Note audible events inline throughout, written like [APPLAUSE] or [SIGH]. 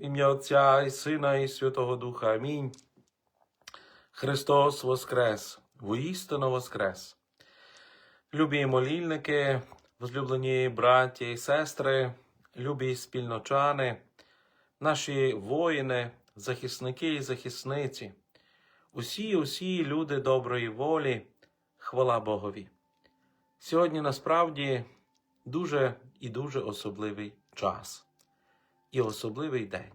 Ім'я Отця і Сина, і Святого Духа. Амінь. Христос Воскрес, воістину Воскрес. Любі молільники, возлюблені браті і сестри, любі спільночани, наші воїни, захисники і захисниці, усі, усі люди доброї волі, хвала Богові. Сьогодні насправді дуже і дуже особливий час і особливий день.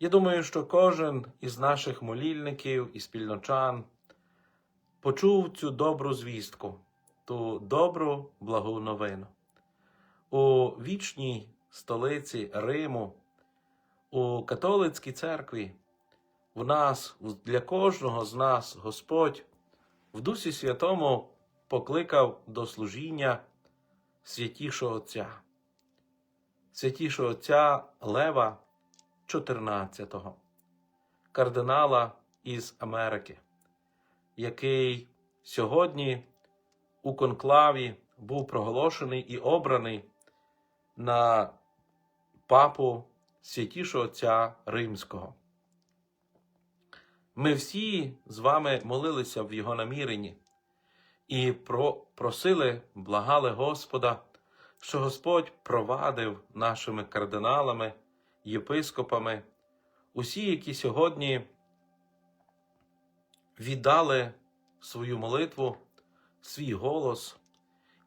Я думаю, що кожен із наших молільників і спільночан почув цю добру звістку, ту добру благу новину. У вічній столиці Риму, у католицькій церкві, в нас, для кожного з нас, Господь в Дусі Святому покликав до служіння святішого Отця, святішого Отця Лева 14-го, кардинала із Америки, який сьогодні у конклаві був проголошений і обраний на папу святішого Отця Римського. Ми всі з вами молилися в його наміренні і просили, благали Господа, що Господь провадив нашими кардиналами, єпископами, усі, які сьогодні віддали свою молитву, свій голос,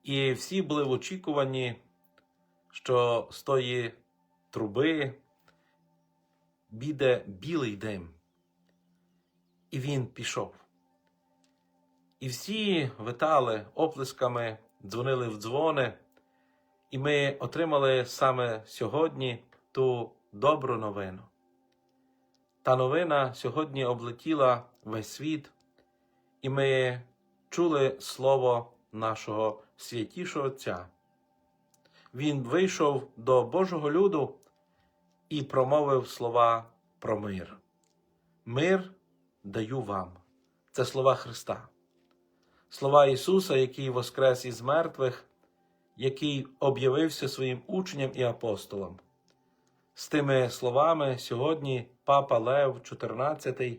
і всі були в очікуванні, що з тої труби біде білий дим. І він пішов. І всі витали оплесками, дзвонили в дзвони, і ми отримали саме сьогодні ту добру новину. Та новина сьогодні облетіла весь світ, і ми чули слово нашого святішого Отця. Він вийшов до Божого люду і промовив слова про мир. Мир даю вам. Це слова Христа слова Ісуса, який воскрес із мертвих, який об'явився своїм учням і апостолам. З тими словами сьогодні Папа Лев XIV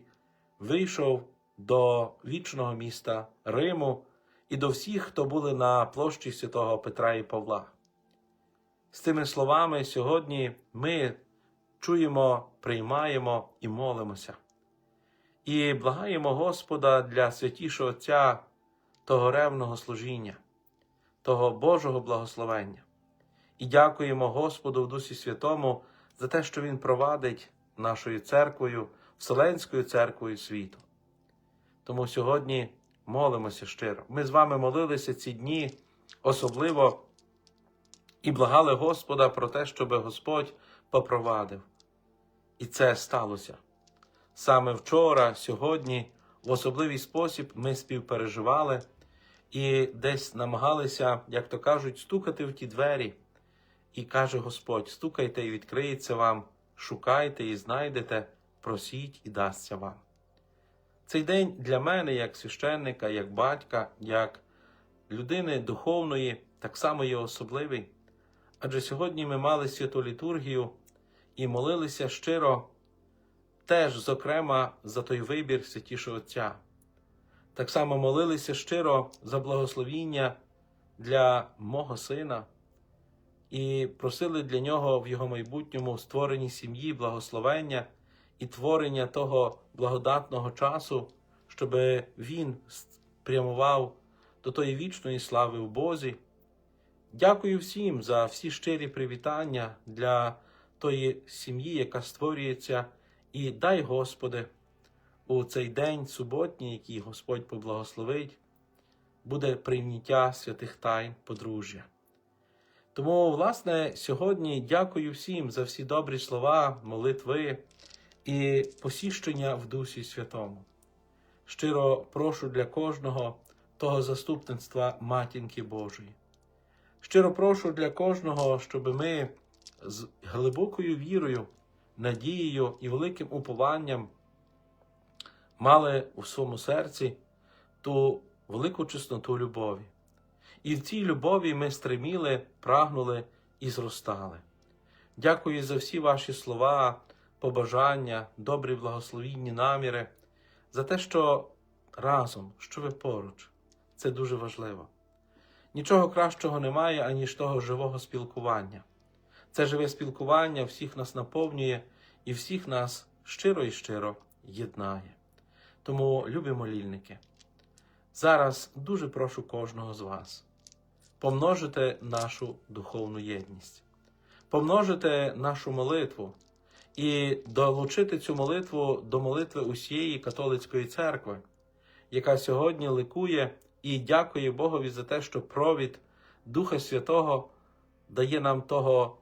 вийшов до вічного міста Риму і до всіх, хто були на площі святого Петра і Павла. З тими словами сьогодні ми чуємо, приймаємо і молимося. І благаємо Господа для святішого Отця того ревного служіння, того Божого благословення. І дякуємо Господу в Дусі Святому за те, що Він провадить нашою церквою, Вселенською церквою світу. Тому сьогодні молимося щиро. Ми з вами молилися ці дні особливо і благали Господа про те, щоб Господь попровадив. І це сталося. Саме вчора, сьогодні, в особливий спосіб ми співпереживали і десь намагалися, як то кажуть, стукати в ті двері. І каже Господь: стукайте і відкриється вам, шукайте і знайдете, просіть і дасться вам. Цей день для мене, як священника, як батька, як людини духовної, так само є особливий. Адже сьогодні ми мали святу літургію і молилися щиро, теж, зокрема, за той вибір святішого Отця так само молилися щиро за благословіння для мого сина і просили для нього в його майбутньому створенні сім'ї, благословення і творення того благодатного часу, щоб він спрямував до тої вічної слави в Бозі. Дякую всім за всі щирі привітання для тої сім'ї, яка створюється, і дай Господи у цей день суботній, який Господь поблагословить, буде прийняття святих тайн подружжя. Тому, власне, сьогодні дякую всім за всі добрі слова, молитви і посіщення в Дусі Святому. Щиро прошу для кожного того заступництва Матінки Божої. Щиро прошу для кожного, щоб ми з глибокою вірою, надією і великим упованням мали у своєму серці ту велику чесноту любові. І в цій любові ми стриміли, прагнули і зростали. Дякую за всі ваші слова, побажання, добрі благословінні наміри, за те, що разом, що ви поруч. Це дуже важливо. Нічого кращого немає, аніж того живого спілкування. Це живе спілкування всіх нас наповнює і всіх нас щиро і щиро єднає. Тому, любі молільники, зараз дуже прошу кожного з вас помножити нашу духовну єдність, помножити нашу молитву і долучити цю молитву до молитви усієї католицької церкви, яка сьогодні ликує і дякує Богові за те, що провід Духа Святого дає нам того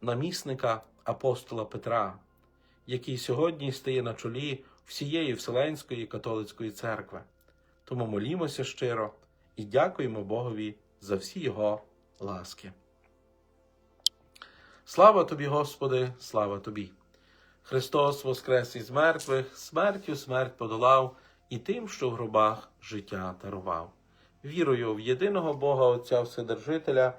намісника апостола Петра, який сьогодні стає на чолі всієї Вселенської католицької церкви. Тому молімося щиро і дякуємо Богові за всі Його ласки. Слава тобі, Господи, слава тобі! Христос воскрес із мертвих, смертю смерть подолав і тим, що в гробах життя дарував. Вірую в єдиного Бога Отця Вседержителя,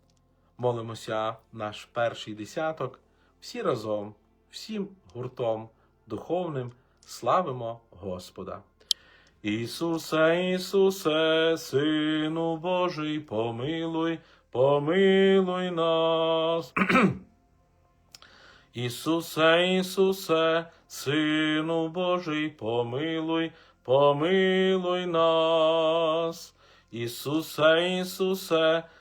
Молимося наш перший десяток, всі разом, всім гуртом духовним славимо Господа. Ісусе, Ісусе, Сину Божий, помилуй, помилуй нас. [CLEARS THROAT] Ісусе, Ісусе, Сину Божий, помилуй, помилуй нас. Ісусе, Ісусе,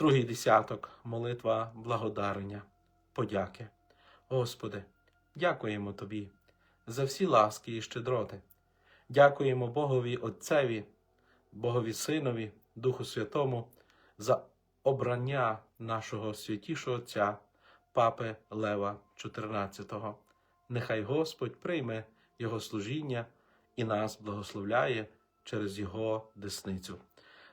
Другий десяток молитва благодарення, подяки. Господи, дякуємо Тобі за всі ласки і щедроти. Дякуємо Богові Отцеві, Богові Синові, Духу Святому за обрання нашого святішого Отця, Папи Лева XIV. Нехай Господь прийме Його служіння і нас благословляє через Його десницю.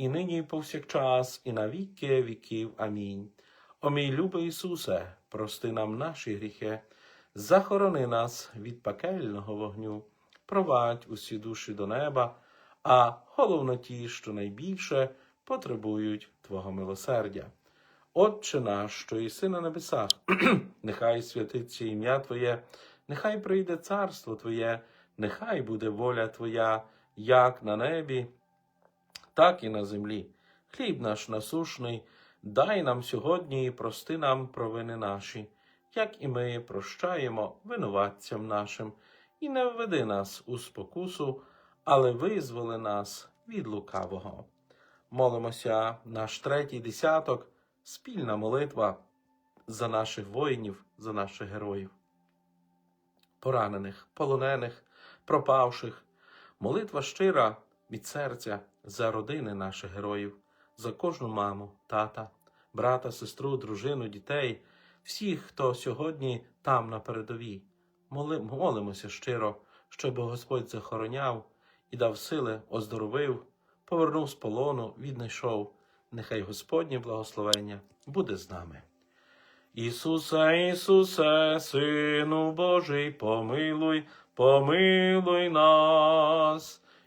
і нині, і повсякчас, і на віки віків. Амінь. О мій любий Ісусе, прости нам наші гріхи, захорони нас від пекельного вогню, провадь усі душі до неба, а головно ті, що найбільше потребують Твого милосердя. Отче наш, що єси на небесах, [CLEARS THROAT] нехай святиться ім'я Твоє, нехай прийде царство Твоє, нехай буде воля Твоя, як на небі, так і на землі. Хліб наш насушний, дай нам сьогодні і прости нам провини наші, як і ми прощаємо винуватцям нашим, і не введи нас у спокусу, але визволи нас від лукавого. Молимося наш третій десяток, спільна молитва за наших воїнів, за наших героїв, поранених, полонених, пропавших. Молитва щира від серця за родини наших героїв, за кожну маму, тата, брата, сестру, дружину, дітей, всіх, хто сьогодні там на передовій. Молимося щиро, щоб Господь захороняв і дав сили, оздоровив, повернув з полону, віднайшов. Нехай Господнє благословення буде з нами. Ісусе, Ісусе, Сину Божий, помилуй, помилуй нас.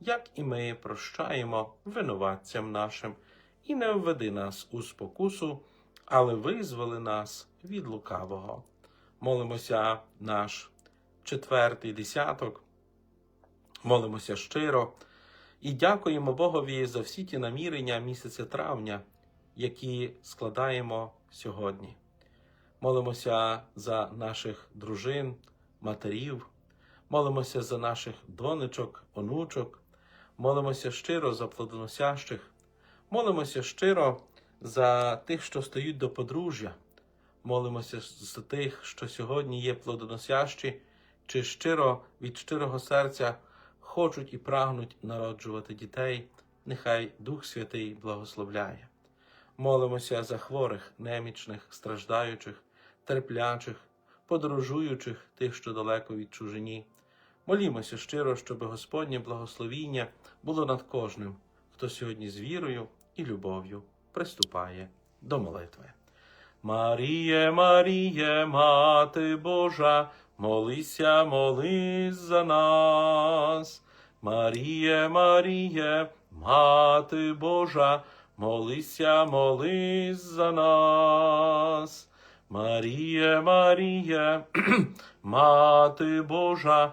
як і ми прощаємо винуватцям нашим, і не введи нас у спокусу, але визволи нас від лукавого. Молимося наш четвертий десяток. Молимося щиро і дякуємо Богові за всі ті намірення місяця травня, які складаємо сьогодні. Молимося за наших дружин, матерів, молимося за наших донечок, онучок, молимося щиро за плодоносящих, молимося щиро за тих, що стоють до подружжя, молимося за тих, що сьогодні є плодоносящі, чи щиро від щирого серця хочуть і прагнуть народжувати дітей, нехай Дух Святий благословляє. Молимося за хворих, немічних, страждаючих, терплячих, подорожуючих, тих, що далеко від чужині. Молімося щиро, щоб Господнє благословіння було над кожним, хто сьогодні з вірою і любов'ю приступає до молитви. Маріє, Маріє, Мати Божа, молися, молись за нас. Маріє, Маріє, Мати Божа, молися, молись за нас. Маріє, Маріє, [CLEARS THROAT] Мати Божа,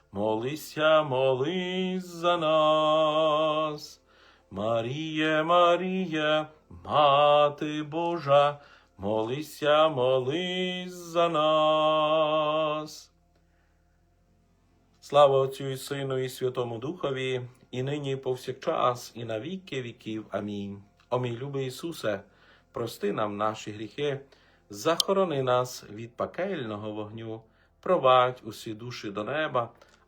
молися, молись за нас. Маріє, Маріє, Мати Божа, молися, молись за нас. Слава Отцю і Сину, і Святому Духові, і нині, і повсякчас, і на віки віків. Амінь. О мій любий Ісусе, прости нам наші гріхи, захорони нас від пекельного вогню, провадь усі душі до неба,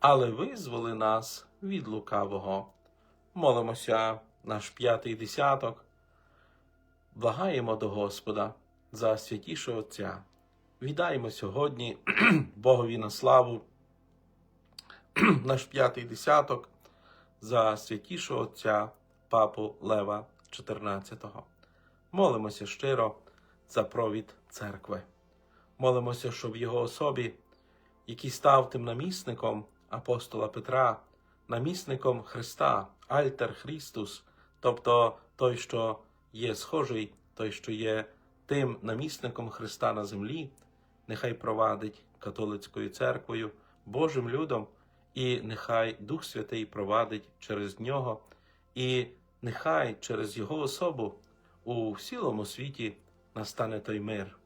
але визволи нас від лукавого. Молимося наш п'ятий десяток, благаємо до Господа за святішого Отця. Віддаємо сьогодні [CLEARS THROAT] Богові на славу [CLEARS THROAT] наш п'ятий десяток за святішого Отця Папу Лева XIV. Молимося щиро за провід церкви. Молимося, щоб в його особі, який став тим намісником апостола Петра, намісником Христа, Альтер Христус, тобто той, що є схожий, той, що є тим намісником Христа на землі, нехай провадить католицькою церквою, Божим людом, і нехай Дух Святий провадить через нього, і нехай через його особу у цілому світі настане той мир,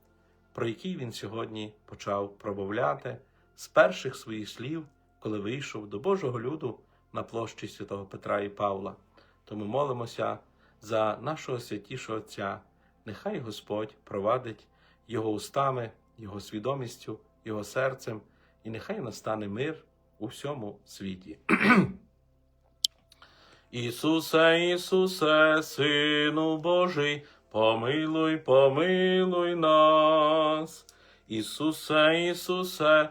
про який він сьогодні почав промовляти з перших своїх слів, коли вийшов до Божого люду на площі святого Петра і Павла. Тому молимося за нашого святішого Отця. Нехай Господь провадить його устами, його свідомістю, його серцем, і нехай настане мир у всьому світі. [CLEARS THROAT] Ісусе, Ісусе, Сину Божий, помилуй, помилуй нас. Ісусе, Ісусе,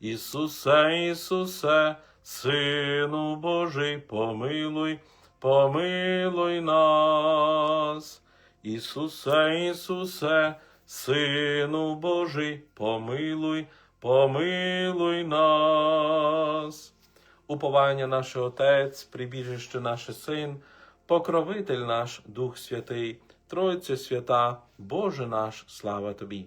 Ісусе, Ісусе, Сину Божий, помилуй, помилуй нас. Ісусе, Ісусе, Сину Божий, помилуй, помилуй нас. Уповання наше Отець, прибіжище наше Син, покровитель наш Дух Святий, Тройця свята, Боже наш, слава Тобі.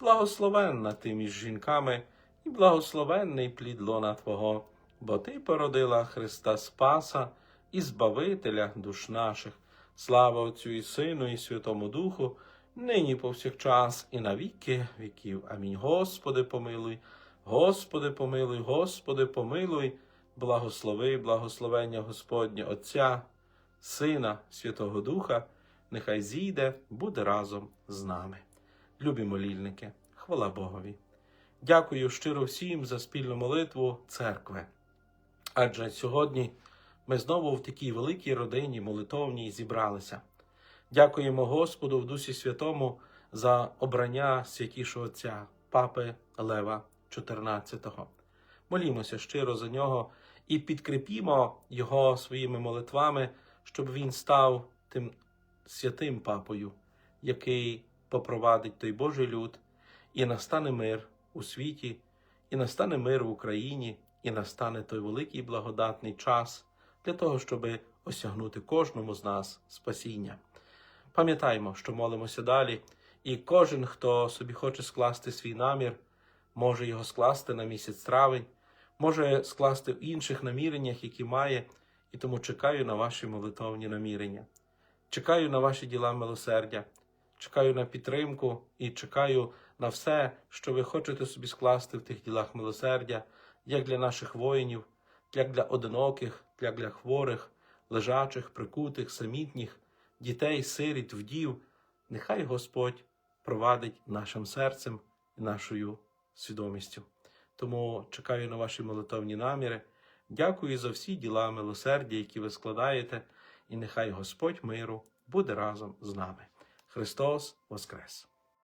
благословенна ти між жінками, і благословенний плід лона Твого, бо Ти породила Христа Спаса і Збавителя душ наших. Слава Отцю і Сину, і Святому Духу, нині повсякчас, і на віки віків. Амінь. Господи, помилуй, Господи, помилуй, Господи, помилуй, благослови, благословення Господнє Отця, Сина, Святого Духа, нехай зійде, буде разом з нами. Любі молільники, хвала Богові. Дякую щиро всім за спільну молитву церкви. Адже сьогодні ми знову в такій великій родині молитовній зібралися. Дякуємо Господу в Дусі Святому за обрання святішого Отця, Папи Лева XIV. Молімося щиро за нього і підкріпімо його своїми молитвами, щоб він став тим святим папою, який попровадить той Божий люд, і настане мир у світі, і настане мир в Україні, і настане той великий благодатний час для того, щоб осягнути кожному з нас спасіння. Пам'ятаймо, що молимося далі, і кожен, хто собі хоче скласти свій намір, може його скласти на місяць травень, може скласти в інших наміреннях, які має, і тому чекаю на ваші молитовні намірення. Чекаю на ваші діла милосердя, чекаю на підтримку і чекаю на все, що ви хочете собі скласти в тих ділах милосердя, як для наших воїнів, як для одиноких, як для хворих, лежачих, прикутих, самітніх, дітей, сиріт, вдів. Нехай Господь провадить нашим серцем і нашою свідомістю. Тому чекаю на ваші молитовні наміри. Дякую за всі діла милосердя, які ви складаєте, і нехай Господь миру буде разом з нами. Христос Воскрес!